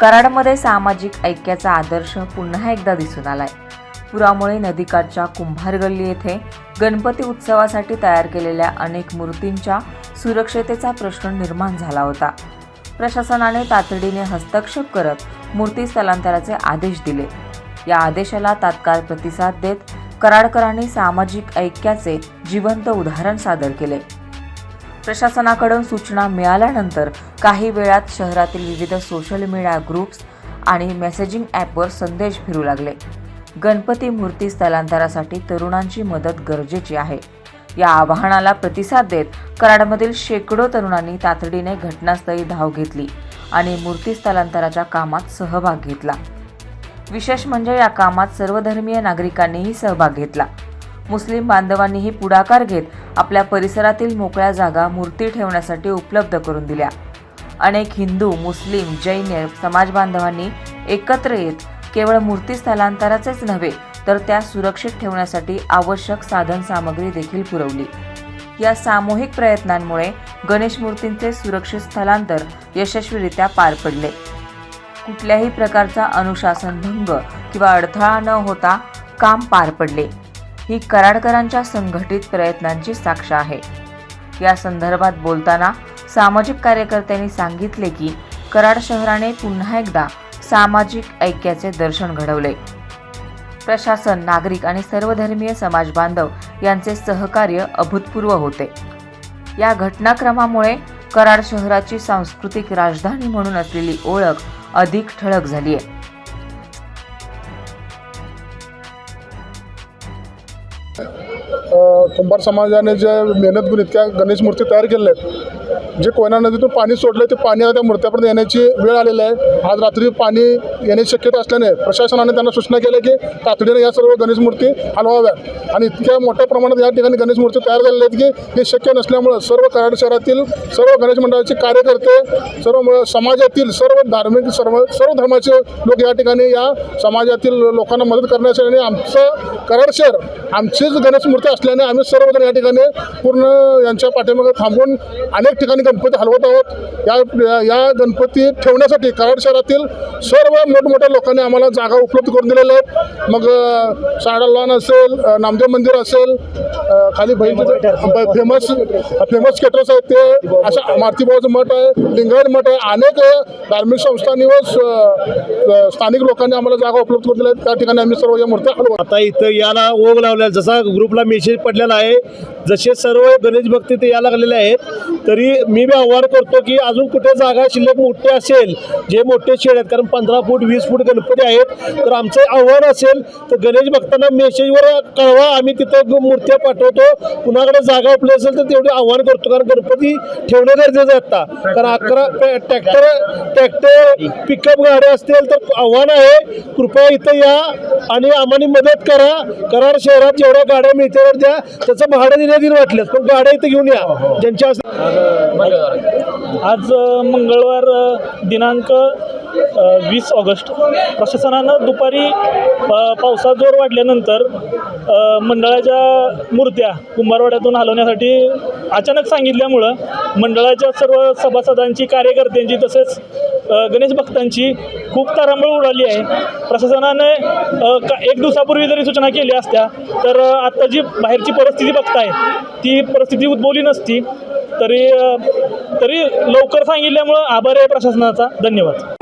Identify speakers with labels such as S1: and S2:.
S1: कराडमध्ये सामाजिक ऐक्याचा आदर्श पुन्हा एकदा दिसून आलाय. पुरामुळे नदीकाठच्या कुंभार गल्ली येथे गणपती उत्सवासाठी तयार केलेल्या अनेक मूर्तींच्या सुरक्षतेचा प्रश्न निर्माण झाला होता. प्रशासनाने तातडीने हस्तक्षेप करत मूर्ती स्थलांतराचे आदेश दिले. या आदेशाला तात्काळ प्रतिसाद देत कराडकरांनी सामाजिक ऐक्याचे जिवंत उदाहरण सादर केले. प्रशासनाकडून सूचना मिळाल्यानंतर काही वेळात शहरातील विविध सोशल मीडिया ग्रुप्स आणि मेसेजिंग ॲपवर संदेश फिरू लागले. गणपती मूर्ती स्थलांतरासाठी तरुणांची मदत गरजेची आहे. या आवाहनाला प्रतिसाद देत कराडमधील शेकडो तरुणांनी तातडीने घटनास्थळी धाव घेतली आणि मूर्ती स्थलांतराच्या कामात सहभाग घेतला. विशेष म्हणजे या कामात सर्वधर्मीय नागरिकांनीही सहभाग घेतला. मुस्लिम बांधवांनीही पुढाकार घेत आपल्या परिसरातील मोकळ्या जागा मूर्ती ठेवण्यासाठी उपलब्ध करून दिल्या. अनेक हिंदू मुस्लिम जैन समाज बांधवांनी एकत्र येत केवळ मूर्ती स्थलांतराचेच नव्हे तर त्या सुरक्षित ठेवण्यासाठी आवश्यक साधन सामग्री देखील पुरवली. या सामूहिक प्रयत्नांमुळे गणेश मूर्तींचे सुरक्षित स्थलांतर यशस्वीरित्या पार पडले. कुठल्याही प्रकारचा अनुशासन भंग किंवा अडथळा न होता काम पार पडले. ही कराडकरांच्या संघटित प्रयत्नांची साक्ष आहे. या संदर्भात बोलताना सामाजिक कार्यकर्त्यांनी सांगितले की कराड शहराने पुन्हा एकदा सामाजिक ऐक्याचे दर्शन घडवले. प्रशासन नागरिक आणि सर्वधर्मीय समाज बांधव यांचे सहकार्य अभूतपूर्व होते. या घटनाक्रमामुळे कराड शहराची सांस्कृतिक राजधानी म्हणून असलेली ओळख अधिक ठळक झाली आहे
S2: कुंभार समाजाने जे मेहनत घेऊन इतक्या गणेश मूर्ती तयार केलेल्या आहेत जे कोयना नदीतून पाणी सोडलं ते पाणी आता त्या मूर्त्यापर्यंत येण्याची वेळ आलेली आहे. आज रात्री पाणी येण्याची शक्यता असल्याने प्रशासनाने त्यांना सूचना केल्या की तातडीने या सर्व गणेश मूर्ती हलवाव्यात. आणि इतक्या मोठ्या प्रमाणात या ठिकाणी गणेश मूर्ती तयार झालेल्या आहेत की हे शक्य नसल्यामुळं सर्व कराड शहरातील सर्व गणेश मंडळाचे कार्यकर्ते सर्व समाजातील सर्व धार्मिक सर्व सर्व धर्माचे लोक या ठिकाणी या समाजातील लोकांना मदत करण्यासाठी आणि आमचं कराड शहर आमचीच गणेश मूर्ती असल्याने आम्ही सर्वजण या ठिकाणी पूर्ण यांच्या पाठीमागे थांबून अनेक ठिकाणी गणपती हलवत आहोत. या या गणपती ठेवण्यासाठी कराड शहरातील सर्व मोठमोठ्या लोकांनी आम्हाला जागा उपलब्ध करून दिलेल्या आहेत. मग साडा शाळा लॉन असेल नामदेव मंदिर असेल खाली बहीण फेमस फेमस केटर्स आहेत ते अशा मारुतीबाबाचं मठ आहे लिंगायत मठ आहे. अनेक धार्मिक संस्थांनी व स- स्थानिक लोकांनी आम्हाला जागा उपलब्ध करून दिल्या आहेत. त्या ठिकाणी आम्ही सर्व या मूर्त्या हलवत
S3: आता इथं याला ओघ लावलेला जसा ग्रुपला मेसेज पडलेला आहे जसे सर्व गणेश भक्ती ते यायला लागलेले आहेत तरी मी बी आव्हान करतो की अजून कुठे जागा शिल्लक मोठे असेल जे मोठे शेड आहेत कारण पंधरा फूट वीस फूट गणपती आहेत तर आमचं आव्हान असेल तर गणेश भक्तांना मेसेजवर कळवा आम्ही तिथं मूर्त्या पाठवतो कुणाकडे जागा उपलब्ध असेल तर तेवढे आव्हान करतो कारण गणपती ठेवणं गरजेचं आहे आता. कारण अकरा ट्रॅक्टर ट्रॅक्टर पिकअप गाड्या असतील तर आव्हान आहे कृपया इथं या आणि आम्हाला मदत करा कराड शहरात जेवढ्या गाड्या मिळतील द्या त्याचं भाडं देण्यात येईल वाटलं पण गाड्या इथं घेऊन या. ज्यांच्या
S4: आज मंगळवार दिनांक वीस ऑगस्ट. प्रशासनानं दुपारी अ, पावसाचा जोर वाढल्यानंतर मंडळाच्या मूर्त्या कुंभारवाड्यातून हलवण्यासाठी अचानक सांगितल्यामुळं मंडळाच्या सर्व सभासदांची कार्यकर्त्यांची तसेच गणेश भक्तांची खूप तारांबळ उडाली आहे. प्रशासनाने का एक दिवसापूर्वी जरी सूचना केल्या असत्या तर आत्ता आता जी बाहेरची परिस्थिती बघताय ती परिस्थिती उद्भवली नसती. तरी तरी लवकर सांगितल्यामुळं आभार आहे प्रशासनाचा. धन्यवाद.